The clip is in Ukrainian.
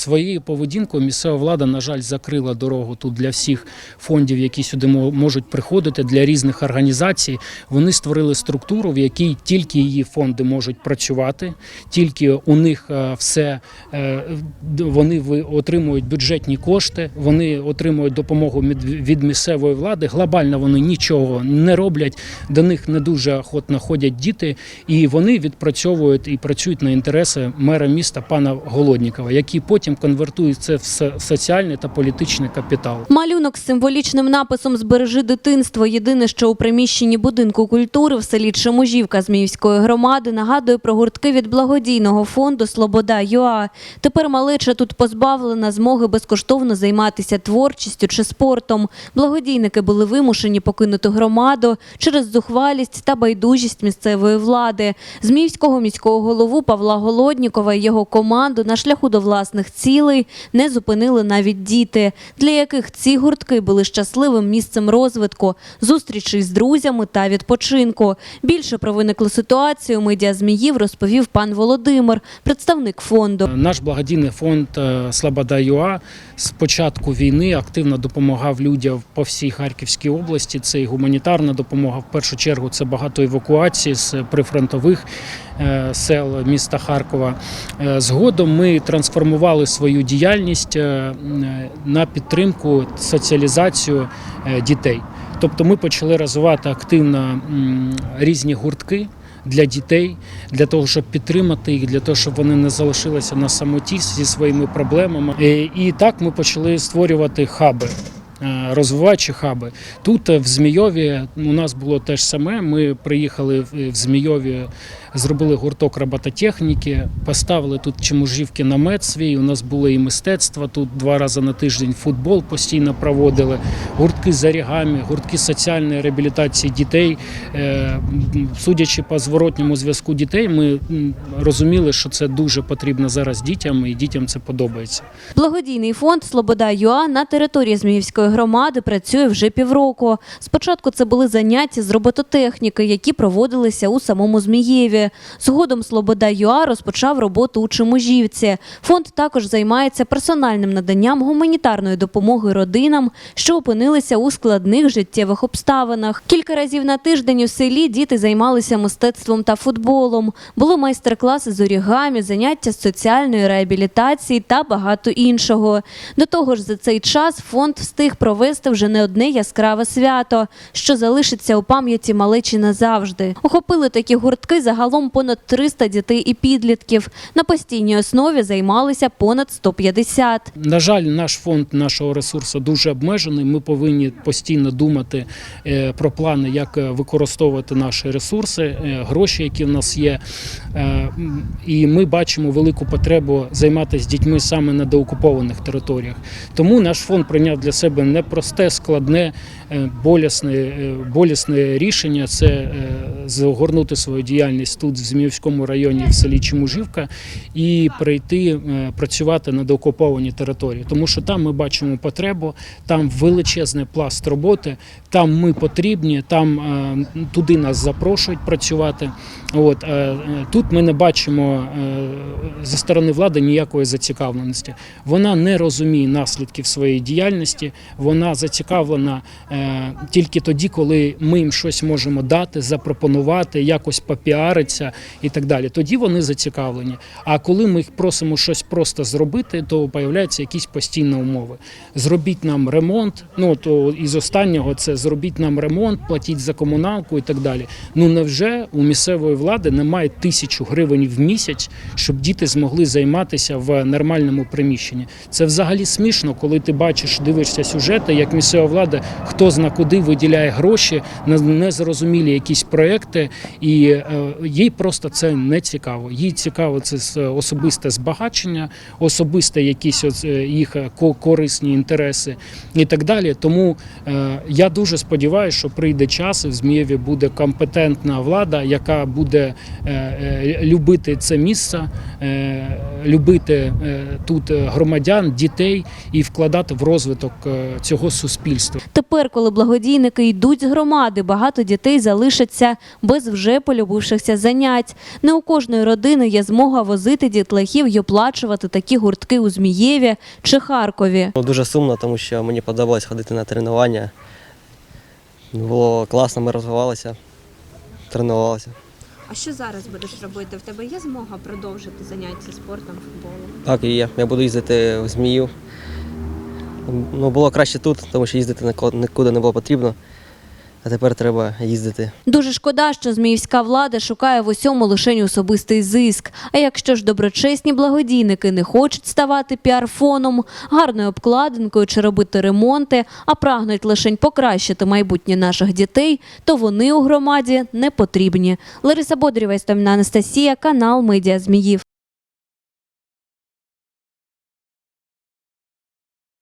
Своєю поведінкою місцева влада, на жаль, закрила дорогу тут для всіх фондів, які сюди можуть приходити для різних організацій. Вони створили структуру, в якій тільки її фонди можуть працювати, тільки у них е, все е, вони отримують бюджетні кошти, вони отримують допомогу від- місцевої влади. Глобально вони нічого не роблять. До них не дуже охотно ходять діти, і вони відпрацьовують і працюють на інтереси мера міста пана Голоднікова, який потім конвертує це в со- соціальний та політичний капітал. Малюнок з символічним написом Збережи дитинство. Єдине, що у приміщенні будинку культури в селі Чемужівка Зміївської громади нагадує про гуртки від благодійного фонду Слобода ЮА. Тепер малеча тут позбавлена змоги безкоштовно займатися творчістю чи спортом. Благодійники були вимушені покинути громаду через зухвалість та байдужість місцевої влади. Зміївського міського голову Павла Голоднікова і його команду на шляху до власних цілей не зупинили навіть діти, для яких ці гуртки були щасливим місцем розвитку, зустрічей з друзями та відпочинку. Більше про виниклу ситуацію медіа Зміїв розповів пан Володимир, представник фонду. Наш благодійний фонд е, Слобода ЮА з початку війни активно допомагав людям по всій Харківській області. Це і гуманітарна допомога. В першу чергу це багато евакуацій з прифронтових сел міста Харкова. Е, Згодом ми трансформували свою діяльність е, на підтримку соціалізацію е, дітей. Тобто ми почали розвивати активно різні гуртки для дітей, для того, щоб підтримати їх, для того, щоб вони не залишилися на самоті зі своїми проблемами. Е, І так ми почали створювати хаби. Е, Розвиваючі хаби тут е, в Змійові у нас було те ж саме. Ми приїхали в Змійові, зробили гурток робототехніки, поставили тут чимужівки намет свій. У нас було і мистецтво тут два рази на тиждень. Футбол постійно проводили, гуртки з орігамі, гуртки соціальної реабілітації дітей. Е, Судячи по зворотньому зв'язку дітей, ми розуміли, що це дуже потрібно зараз дітям, і дітям це подобається. Благодійний фонд Слобода ЮА на території Зміївської громади працює вже півроку. Спочатку це були заняття з робототехніки, які проводилися у самому Змієві. Згодом Слобода ЮА розпочав роботу у Чеможівці. Фонд також займається персональним наданням гуманітарної допомоги родинам, що опинилися у складних життєвих обставинах. Кілька разів на тиждень у селі діти займалися мистецтвом та футболом. Були майстер-класи з орігамі, заняття з соціальної реабілітації та багато іншого. До того ж, за цей час фонд встиг провести вже не одне яскраве свято, що залишиться у пам'яті малечі назавжди. Охопили такі гуртки загалом понад 300 дітей і підлітків. На постійній основі займалися понад 150. На жаль, наш фонд нашого ресурсу дуже обмежений. Ми повинні постійно думати е, про плани, як е, використовувати наші ресурси, е, гроші, які в нас є. І ми бачимо велику потребу займатися дітьми саме на деокупованих територіях. Тому наш фонд прийняв для себе непросте, складне, е, болісне, е, болісне рішення. Це загорнути свою діяльність тут в Зміївському районі в селі Чемужівка і прийти е, працювати на деокупованій території, тому що там ми бачимо потребу, там величезний пласт роботи, там ми потрібні, там е, туди нас запрошують працювати. От е, тут ми не бачимо зі сторони влади ніякої зацікавленості. Вона не розуміє наслідків своєї діяльності. Вона зацікавлена тільки тоді, коли ми їм щось можемо дати, запропонувати, якось попіаритися і так далі. Тоді вони зацікавлені. А коли ми їх просимо щось просто зробити, то появляються якісь постійні умови. Зробіть нам ремонт. Ну то із останнього це зробіть нам ремонт, платіть за комуналку і так далі. Ну невже у місцевої влади немає тисячу гривень в місяць, щоб діти змогли займатися в нормальному приміщенні? Це взагалі смішно, коли ти бачиш, дивишся сюжети, як місцева влада хто зна куди виділяє гроші на незрозумілі якісь проекти, і е, їй просто це не цікаво. Їй цікаво це особисте збагачення, особисте якісь е, їх е, ко- корисні інтереси і так далі. Тому я дуже сподіваюся, що прийде час, і в Змієві буде компетентна влада, яка буде любити це місце, любити тут громадян, дітей і вкладати в розвиток цього суспільства. Тепер, коли благодійники йдуть з громади, багато дітей залишаться без вже полюбившихся занять. Не у кожної родини є змога возити дітлахів й оплачувати такі гуртки у Змієві чи Харкові. Ну, Дуже сумно, тому що мені подобалось ходити на тренування. Було класно, ми розвивалися, тренувалися. А що зараз будеш робити? В тебе є змога продовжити заняття спортом, футболом? Так, і є. Я буду їздити в Змію. Ну, було краще тут, тому що їздити нікуди не було потрібно. А тепер треба їздити. Дуже шкода, що зміївська влада шукає в усьому лише особистий зиск. А якщо ж доброчесні благодійники не хочуть ставати піар-фоном, гарною обкладинкою чи робити ремонти, а прагнуть лише покращити майбутнє наших дітей, то вони у громаді не потрібні. Лариса Бодрєва, Істоміна Анастасія, канал Медіа Зміїв.